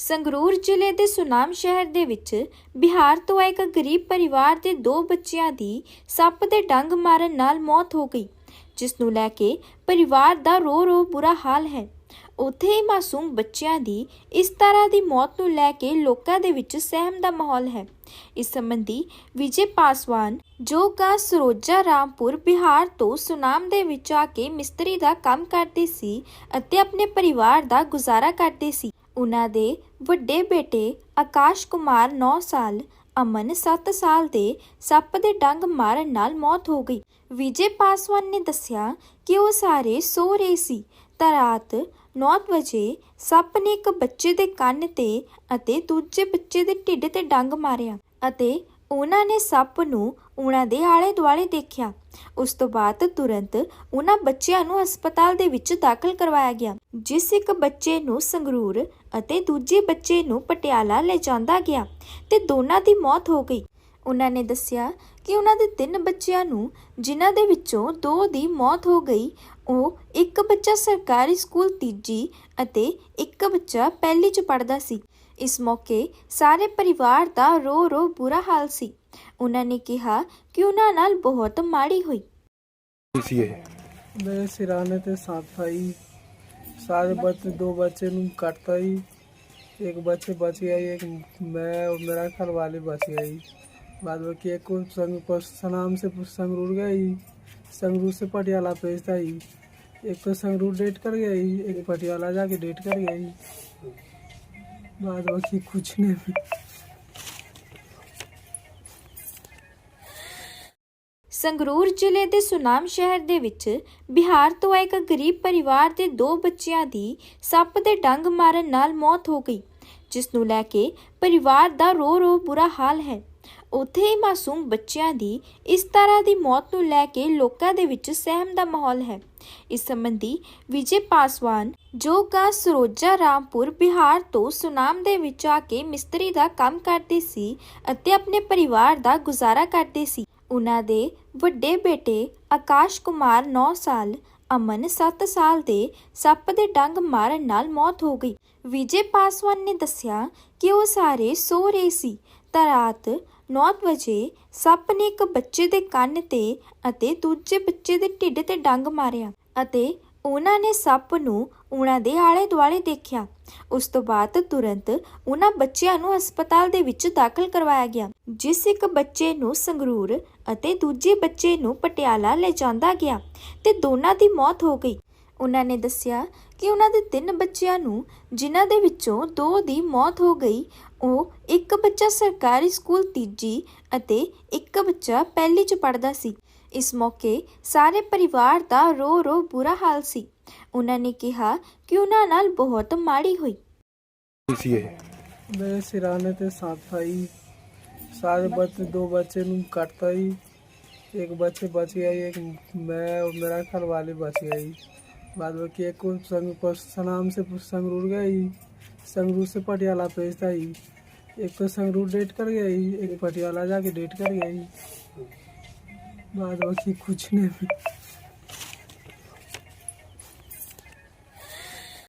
ਸੰਗਰੂਰ ਜ਼ਿਲ੍ਹੇ ਦੇ ਸੁਨਾਮ ਸ਼ਹਿਰ ਦੇ ਵਿੱਚ ਬਿਹਾਰ ਤੋਂ ਇੱਕ ਗਰੀਬ ਪਰਿਵਾਰ ਦੇ ਦੋ ਬੱਚਿਆਂ ਦੀ ਸੱਪ ਦੇ ਡੰਗ ਮਾਰਨ ਨਾਲ ਮੌਤ ਹੋ ਗਈ, ਜਿਸ ਨੂੰ ਲੈ ਕੇ ਪਰਿਵਾਰ ਦਾ ਰੋ ਰੋ ਬੁਰਾ ਹਾਲ ਹੈ। ਉੱਥੇ ਹੀ ਮਾਸੂਮ ਬੱਚਿਆਂ ਦੀ ਇਸ ਤਰ੍ਹਾਂ ਦੀ ਮੌਤ ਨੂੰ ਲੈ ਕੇ ਲੋਕਾਂ ਦੇ ਵਿੱਚ ਸਹਿਮ ਦਾ ਮਾਹੌਲ ਹੈ। ਇਸ ਸੰਬੰਧੀ ਵਿਜੇ ਪਾਸਵਾਨ, ਜੋ ਕਾ ਸਰੋਜਾ ਰਾਮਪੁਰ, ਬਿਹਾਰ ਤੋਂ ਸੁਨਾਮ ਦੇ ਵਿੱਚ ਆ ਕੇ ਮਿਸਤਰੀ ਦਾ ਕੰਮ ਕਰਦੇ ਸੀ ਅਤੇ ਆਪਣੇ ਪਰਿਵਾਰ ਦਾ ਗੁਜ਼ਾਰਾ ਕਰਦੇ ਸੀ। ਉਨ੍ਹਾਂ ਦੇ ਵੱਡੇ ਬੇਟੇ ਆਕਾਸ਼ ਕੁਮਾਰ 9 ਸਾਲ, ਅਮਨ 7 ਸਾਲ ਦੇ ਸੱਪ ਦੇ ਡੰਗ ਮਾਰਨ ਨਾਲ ਮੌਤ ਹੋ ਗਈ। ਵਿਜੇ ਪਾਸਵਾਨ ਨੇ ਦੱਸਿਆ ਕਿ ਉਹ ਸਾਰੇ ਸੋ ਰਹੇ ਸੀ। ਤਾਂ ਰਾਤ 9 ਵਜੇ ਸੱਪ ਨੇ ਇੱਕ ਬੱਚੇ ਦੇ ਕੰਨ ਤੇ ਅਤੇ ਦੂਜੇ ਬੱਚੇ ਦੇ ਢਿੱਡ ਤੇ ਡੰਗ ਮਾਰਿਆ ਅਤੇ ਉਹਨਾਂ ਨੇ ਸੱਪ ਨੂੰ ਉਹਨਾਂ ਦੇ ਆਲੇ ਦੁਆਲੇ ਦੇਖਿਆ। ਉਸ ਤੋਂ ਬਾਅਦ ਤੁਰੰਤ ਉਹਨਾਂ ਬੱਚਿਆਂ ਨੂੰ ਹਸਪਤਾਲ ਦੇ ਵਿੱਚ ਦਾਖਲ ਕਰਵਾਇਆ ਗਿਆ। ਜਿਸ ਇੱਕ ਬੱਚੇ ਨੂੰ ਸੰਗਰੂਰ ਅਤੇ ਦੂਜੇ ਬੱਚੇ ਨੂੰ ਪਟਿਆਲਾ ਲੈ ਜਾਂਦਾ ਗਿਆ ਤੇ ਦੋਨਾਂ ਦੀ ਮੌਤ ਹੋ ਗਈ। ਉਹਨਾਂ ਨੇ ਦੱਸਿਆ ਕਿ ਉਹਨਾਂ ਦੇ ਤਿੰਨ ਬੱਚਿਆਂ ਨੂੰ ਜਿਨ੍ਹਾਂ ਦੇ ਵਿੱਚੋਂ ਦੋ ਦੀ ਮੌਤ ਹੋ ਗਈ ਉਹ ਇੱਕ ਬੱਚਾ ਸਰਕਾਰੀ ਸਕੂਲ ਤੀਜੀ ਅਤੇ ਇੱਕ ਬੱਚਾ ਪਹਿਲੀ ਚ ਪੜਦਾ ਸੀ। ਇਸ ਮੌਕੇ ਸਾਰੇ ਪਰਿਵਾਰ ਦਾ ਰੋ ਰੋ ਬੁਰਾ ਹਾਲ ਸੀ। ਉਹਨਾਂ ਨੇ ਕਿਹਾ ਕਿ ਉਹਨਾਂ ਨਾਲ ਬਹੁਤ ਮਾੜੀ ਹੋਈ। ਸੀ ਇਹ? ਮੇਰੇ ਸਿਰਾਣੇ ਤੇ ਸੱਪ सारे बच्चे, दो बच्चे कटता ही। एक बच्चे बच गई एक मैं और मेरा घर वाले बच गई बाद बाकी एक संग सनाम से संगरूर गई संगरूर से पटियाला भेजता ही। एक तो संगरूर डेट कर गई एक पटियाला जाके डेट कर गई बाद बाकी कुछ नहीं। ਸੰਗਰੂਰ ਜ਼ਿਲ੍ਹੇ ਦੇ ਸੁਨਾਮ ਸ਼ਹਿਰ ਦੇ ਵਿੱਚ ਬਿਹਾਰ ਤੋਂ ਇੱਕ ਗਰੀਬ ਪਰਿਵਾਰ ਦੇ ਦੋ ਬੱਚਿਆਂ ਦੀ ਸੱਪ ਦੇ ਡੰਗ ਮਾਰਨ ਨਾਲ ਮੌਤ ਹੋ ਗਈ, ਜਿਸ ਨੂੰ ਲੈ ਕੇ ਪਰਿਵਾਰ ਦਾ ਰੋ ਰੋ ਬੁਰਾ ਹਾਲ ਹੈ। ਉੱਥੇ ਹੀ ਮਾਸੂਮ ਬੱਚਿਆਂ ਦੀ ਇਸ ਤਰ੍ਹਾਂ ਦੀ ਮੌਤ ਨੂੰ ਲੈ ਕੇ ਲੋਕਾਂ ਦੇ ਵਿੱਚ ਸਹਿਮ ਦਾ ਮਾਹੌਲ ਹੈ। ਇਸ ਸੰਬੰਧੀ ਵਿਜੇ ਪਾਸਵਾਨ, ਜੋ ਕਾ ਸਰੋਜਾ ਰਾਮਪੁਰ, ਬਿਹਾਰ ਤੋਂ ਸੁਨਾਮ ਦੇ ਵਿੱਚ ਆ ਕੇ ਮਿਸਤਰੀ ਦਾ ਕੰਮ ਕਰਦੇ ਸੀ ਅਤੇ ਆਪਣੇ ਪਰਿਵਾਰ ਦਾ ਗੁਜ਼ਾਰਾ ਕਰਦੇ ਸੀ ਉਨ੍ਹਾਂ ਦੇ ਵੱਡੇ ਬੇਟੇ ਆਕਾਸ਼ ਕੁਮਾਰ 9 ਸਾਲ, ਅਮਨ 7 ਸਾਲ ਦੇ ਸੱਪ ਦੇ ਡੰਗ ਮਾਰਨ ਨਾਲ ਮੌਤ ਹੋ ਗਈ। ਵਿਜੇ ਪਾਸਵਾਨ ਨੇ ਦੱਸਿਆ ਕਿ ਉਹ ਸਾਰੇ ਸੋ ਰਹੇ ਸੀ। ਤਾਂ ਰਾਤ 9 ਵਜੇ ਸੱਪ ਨੇ ਇੱਕ ਬੱਚੇ ਦੇ ਕੰਨ ਤੇ ਅਤੇ ਦੂਜੇ ਬੱਚੇ ਦੇ ਢਿੱਡ ਤੇ ਡੰਗ ਮਾਰਿਆ ਅਤੇ ਉਹਨਾਂ ਨੇ ਸੱਪ ਨੂੰ ਉਹਨਾਂ ਦੇ ਆਲੇ ਦੁਆਲੇ ਦੇਖਿਆ। ਉਸ ਤੋਂ ਬਾਅਦ ਤੁਰੰਤ ਉਹਨਾਂ ਬੱਚਿਆਂ ਨੂੰ ਹਸਪਤਾਲ ਦੇ ਵਿੱਚ ਦਾਖਲ ਕਰਵਾਇਆ ਗਿਆ, ਜਿਸ ਇੱਕ ਬੱਚੇ ਨੂੰ ਸੰਗਰੂਰ ਅਤੇ ਦੂਜੇ ਬੱਚੇ ਨੂੰ ਪਟਿਆਲਾ ਲੈ ਜਾਂਦਾ ਗਿਆ ਤੇ ਦੋਨਾਂ ਦੀ ਮੌਤ ਹੋ ਗਈ। ਉਹਨਾਂ ਨੇ ਦੱਸਿਆ ਕਿ ਉਹਨਾਂ ਦੇ ਤਿੰਨ ਬੱਚਿਆਂ ਨੂੰ, ਜਿਨ੍ਹਾਂ ਦੇ ਵਿੱਚੋਂ ਦੋ ਦੀ ਮੌਤ ਹੋ ਗਈ, ਉਹ ਇੱਕ ਬੱਚਾ ਸਰਕਾਰੀ ਸਕੂਲ ਤੀਜੀ ਅਤੇ ਇੱਕ ਬੱਚਾ ਪਹਿਲੀ ਚ ਪੜ੍ਹਦਾ ਸੀ। ਇਸ ਮੌਕੇ ਸਾਰੇ ਪਰਿਵਾਰ ਦਾ ਰੋ ਰੋ ਬੁਰਾ ਹਾਲ ਸੀ ਉਹਨਾਂ ਨੇ ਕਿਹਾ ਕਿ ਉਹਨਾਂ ਨਾਲ ਬਹੁਤ ਮਾੜੀ ਹੋਈ ਸੀ ਇਹ ਮੇਰੇ ਸਿਰਾਣੇ ਤੇ ਸੱਪ ਆਈ ਸਾਰੇ ਬੱਚੇ ਦੋ ਬੱਚੇ ਨੂੰ ਕੱਟਤਾ ਹੀ एक बच्चे बच गया एक मैं और मेरा घर वाले बच गई बाद बाकी एक को संग पर सनाम से संगरूर गई संगरूर से पटियाला भेजता ही एक तो संगरूर डेट कर गई एक पटियाला जाके डेट कर गई बाद बाकी कुछ नहीं